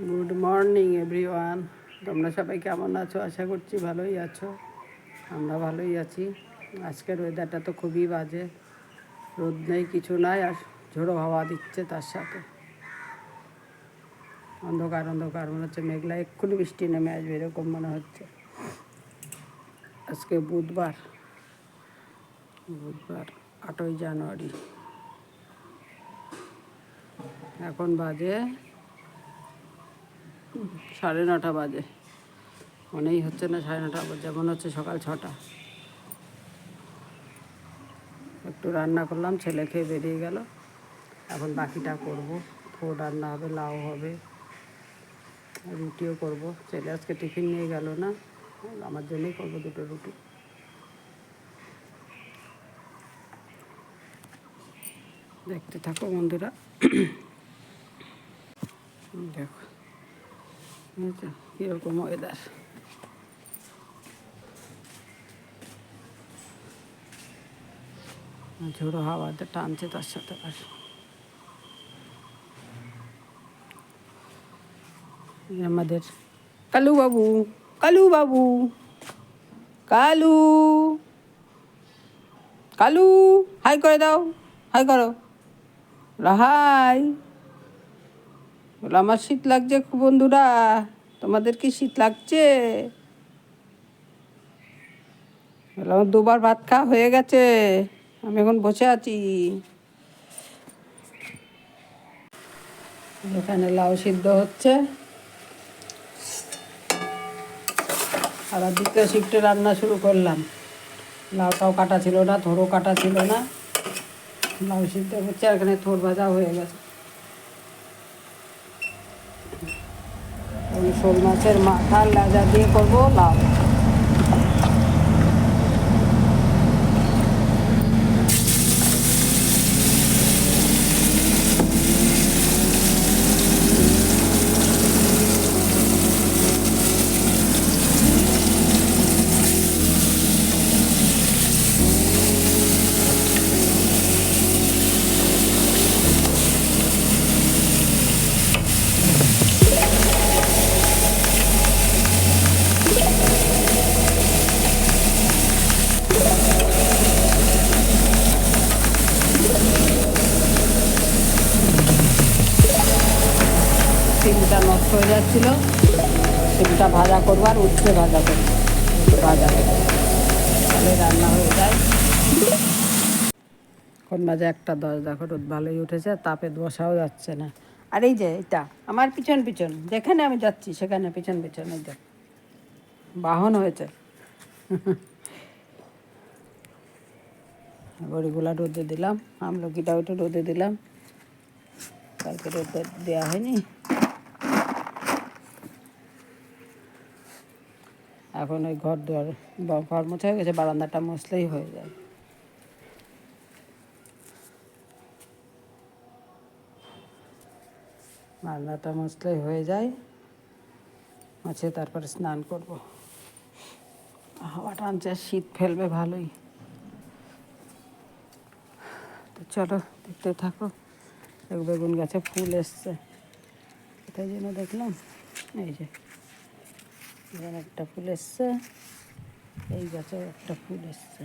Good morning everyone তোমরা সবাই কেমন আছো? আশা করছি ভালোই আছো। আমরা ভালোই আছি। আজকের ওয়েদারটা তো খুবই বাজে। রোদ নেই, কিছু নাই, আর ঝোড়ো হাওয়া দিচ্ছে তার সাথে। অন্ধকার অন্ধকার, মনে হচ্ছে মেঘলা। এক্ষুনি বৃষ্টি নেমে আসবে, এরকম মনে হচ্ছে। আজকে বুধবার। বুধবার, আটই জানুয়ারি। এখন বাজে সাড়ে নটা বাজে। মনেই হচ্ছে না সাড়ে নটা বাজে মনে হচ্ছে সকাল ছটা। একটু রান্না করলাম, ছেলে খেয়ে বেরিয়ে গেল। এখন বাকিটা করব। ফো রান্না হবে, লাউ হবে, রুটিও করব। ছেলে আজকে টিফিন নিয়ে গেল না, আমার জন্যই করব দুটো রুটি। দেখতে থাকো বন্ধুরা। দেখো। কীরকম ওয়েদার ঝোড়ো হাওয়াতে টানছে তার সাথে আর আমাদের কালু বাবু কালু বাবু কালু কালু হাই করে দাও হাই করো হাই বলো, আমার শীত লাগছে বন্ধুরা, তোমাদের কি শীত লাগছে? আমার দুবার ভাত খাওয়া হয়ে গেছে, আমি এখন বসে আছি। এখানে লাউ সিদ্ধ হচ্ছে। আবার দ্বিতীয় শিফটে রান্না শুরু করলাম। লাউটাও কাটা ছিল না, থোড়ও কাটা ছিল না। লাউ সিদ্ধ হচ্ছে আর এখানে থোড় ভাজা হয়ে গেছে। শোল মাছের মাথার লাজা দিয়ে করব লাউ সিমটা নষ্ট হয়ে যাচ্ছিল সিমটা ভাজা করব আর ভাজা করব। ভাজা তাহলে রান্না হয়ে যায়। কোন বাজে একটা দশ, দেখো রোদ ভালোই উঠেছে, তাপে বসাও যাচ্ছে না। আর এই যে, এটা, আমার পিছন পিছন, যেখানে আমি যাচ্ছি, সেখানে পিছন পিছন, এই দেখ বাহন হয়েছে। বড়িগুলা রোদে দিলাম, আমলকিটাও একটু রোদে দিলাম। কালকে রোদে দেওয়া হয়নি। এখন ওই ঘর দুয়ার ঘর মোছা হয়ে গেছে, বারান্দাটা মুছলেই হয়ে যায়। বারান্দাটা মুছলেই হয়ে যায়, মুছে তারপরে স্নান করব। হাওয়া টানছে শীত ফেলবে ভালোই। তো চলো, দেখতে থাকো। বেগুন গাছে ফুল এসছে। কোথায় যেন দেখলাম, এই যে। এখানে একটা ফুল এসছে। এই গাছে একটা ফুল এসছে।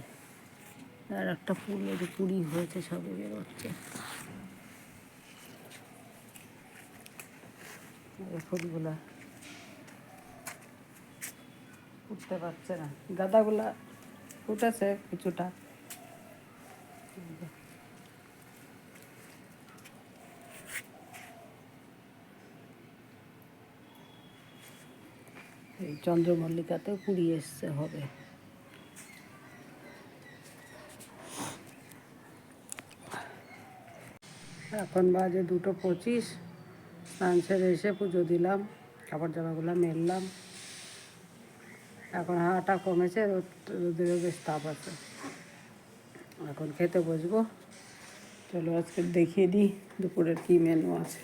আর একটা ফুল যে কুড়ি হয়েছে সবে বেরোচ্ছে ফুলগুলা। উঠতে পারছে না। গাঁদাগুলা ফুটেছে কিছুটা। এই চন্দ্রমল্লিকাতেও কুড়ি এসছে, হবে। এখন বাজে দুটো পঁচিশ। স্নান সেরে এসে পুজো দিলাম, কাপড় জামাগুলো মেললাম। এখন হাওয়াটা কমেছে, রোদ রোদেরও বেশ তাপ আছে। এখন খেতে বসবো। চলো আজকে দেখিয়ে দিই দুপুরের কী মেনু আছে।